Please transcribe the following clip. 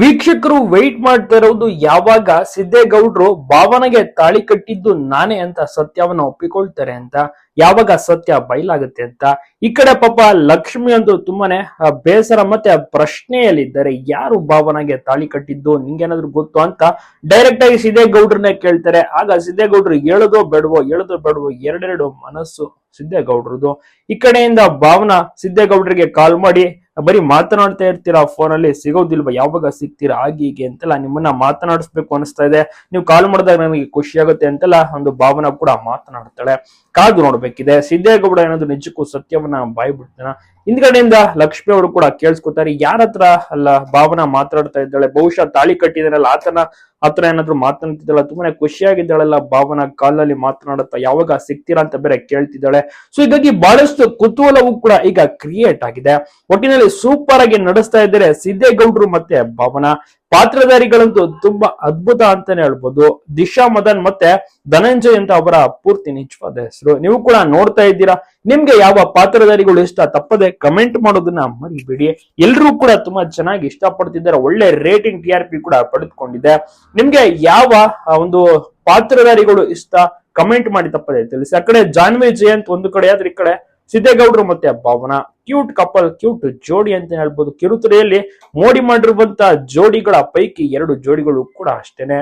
ವೀಕ್ಷಕರು ವೆಯ್ಟ್ ಮಾಡ್ತಾ ಇರೋದು ಯಾವಾಗ ಸಿದ್ದೇಗೌಡ್ರು ಭಾವನೆಗೆ ತಾಳಿ ಕಟ್ಟಿದ್ದು ನಾನೇ ಅಂತ ಸತ್ಯವನ್ನ ಒಪ್ಪಿಕೊಳ್ತಾರೆ ಅಂತ, ಯಾವಾಗ ಸತ್ಯ ಬಯಲಾಗುತ್ತೆ ಅಂತ. ಈ ಕಡೆ ಪಾಪ ಲಕ್ಷ್ಮಿ ಅಂತೂ ತುಂಬಾನೇ ಬೇಸರ ಮತ್ತೆ ಪ್ರಶ್ನೆಯಲ್ಲಿದ್ದಾರೆ. ಯಾರು ಭಾವನೆಗೆ ತಾಳಿ ಕಟ್ಟಿದ್ದು, ನಿಂಗೇನಾದ್ರು ಗೊತ್ತು ಅಂತ ಡೈರೆಕ್ಟ್ ಆಗಿ ಸಿದ್ದೇಗೌಡ್ರನ್ನೇ ಕೇಳ್ತಾರೆ. ಆಗ ಸಿದ್ದೇಗೌಡ್ರು ಹೇಳೋದೋ ಬೇಡವೋ ಹೇಳೋದೋ ಬೇಡವೋ ಎರಡೆರಡು ಮನಸ್ಸು ಸಿದ್ದೇಗೌಡ್ರದು ಈ ಕಡೆಯಿಂದ ಭಾವನಾ ಸಿದ್ದೇಗೌಡ್ರಿಗೆ ಕಾಲ್ ಮಾಡಿ ಬರೀ ಮಾತನಾಡ್ತಾ ಇರ್ತೀರಾ ಫೋನ್ ಅಲ್ಲಿ ಸಿಗೋದಿಲ್ವಾ? ಯಾವಾಗ ಸಿಗ್ತೀರಾ? ಆಗಿ ಹೀಗೆ ಅಂತೆಲ್ಲ ನಿಮ್ಮನ್ನ ಮಾತನಾಡಿಸ್ಬೇಕು ಅನಿಸ್ತಾ ಇದೆ. ನೀವು ಕಾಲ್ ಮಾಡಿದಾಗ ನನಗೆ ಖುಷಿ ಆಗುತ್ತೆ ಅಂತೆಲ್ಲ ಒಂದು ಭಾವನಾ ಕೂಡ ಮಾತನಾಡ್ತಾಳೆ. ಕಾದು ನೋಡ್ಬೇಕಿದೆ. ಸಿದ್ದೇಗೌಡ ಏನಾದ್ರು ನಿಜಕ್ಕೂ ಸತ್ಯವನ್ನ ಬಾಯಿ ಬಿಡ್ತಾನ ಹಿಂದ್ಗಡೆಯಿಂದ ಲಕ್ಷ್ಮಿ ಅವರು ಕೂಡ ಕೇಳಿಸ್ಕೊತಾರೆ ಯಾರ ಹತ್ರ ಅಲ್ಲ ಭಾವನಾ ಮಾತಾಡ್ತಾ ಇದ್ದಾಳೆ? ಬಹುಶಃ ತಾಳಿ ಕಟ್ಟಿದಾರಲ್ಲ, ಆತನ ಹತ್ರ ಏನಾದ್ರು ಮಾತನಾಡ್ತಿದ್ದಾಳೆ ತುಂಬಾನೇ ಖುಷಿಯಾಗಿದ್ದಾಳೆಲ್ಲ ಭಾವನಾ ಕಾಲಲ್ಲಿ ಮಾತನಾಡುತ್ತಾ ಯಾವಾಗ ಸಿಗ್ತೀರಾ ಅಂತ ಬೇರೆ ಕೇಳ್ತಿದ್ದಾಳೆ. ಸೊ ಹೀಗಾಗಿ ಬಹಳಷ್ಟು ಕುತೂಹಲವೂ ಕೂಡ ಈಗ ಕ್ರಿಯೇಟ್ ಆಗಿದೆ. ಒಟ್ಟಿನಲ್ಲಿ ಸೂಪರ್ ಆಗಿ ನಡೆಸ್ತಾ ಇದ್ದಾರೆ ಸಿದ್ದೇಗೌಡರು ಮತ್ತೆ ಭಾವನಾ. ಪಾತ್ರಧಾರಿಗಳಂತೂ ತುಂಬಾ ಅದ್ಭುತ ಅಂತಾನೆ ಹೇಳ್ಬೋದು. ದಿಶಾ ಮದನ್ ಮತ್ತೆ ಧನಂಜಯ್ ಅಂತ ಅವರ ಪೂರ್ತಿ ನಿಜವಾದ ಹೆಸರು. ನೀವು ಕೂಡ ನೋಡ್ತಾ ಇದ್ದೀರಾ? ನಿಮ್ಗೆ ಯಾವ ಪಾತ್ರಧಾರಿಗಳು ಇಷ್ಟ ತಪ್ಪದೆ ಕಮೆಂಟ್ ಮಾಡೋದನ್ನ ಮರಿಬೇಡಿ. ಎಲ್ರೂ ಕೂಡ ತುಂಬಾ ಚೆನ್ನಾಗಿ ಇಷ್ಟಪಡ್ತಿದ್ದಾರೆ. ಒಳ್ಳೆ ರೇಟಿಂಗ್ ಟಿ ಆರ್ ಪಿ ಕೂಡ ಪಡೆದುಕೊಂಡಿದೆ. ನಿಮ್ಗೆ ಯಾವ ಒಂದು ಪಾತ್ರಧಾರಿಗಳು ಇಷ್ಟ? ಕಮೆಂಟ್ ಮಾಡಿ ತಪ್ಪದೆ ತಿಳಿಸಿ. ಆ ಕಡೆ ಜಾನ್ವಿ ಜಯಂತ್ ಒಂದು ಕಡೆ, ಆದ್ರೆ ಈ ಕಡೆ ಸಿದ್ದೇಗೌಡರು ಮತ್ತೆ ಭಾವನಾ. ಕ್ಯೂಟ್ ಕಪಲ್, ಕ್ಯೂಟ್ ಜೋಡಿ ಅಂತ ಹೇಳ್ಬೋದು. ಕಿರುತೆರೆಯಲ್ಲಿ ಮೋಡಿ ಮಾಡಿರುವಂತಹ ಜೋಡಿಗಳ ಪೈಕಿ ಎರಡು ಜೋಡಿಗಳು ಕೂಡ ಅಷ್ಟೇನೆ.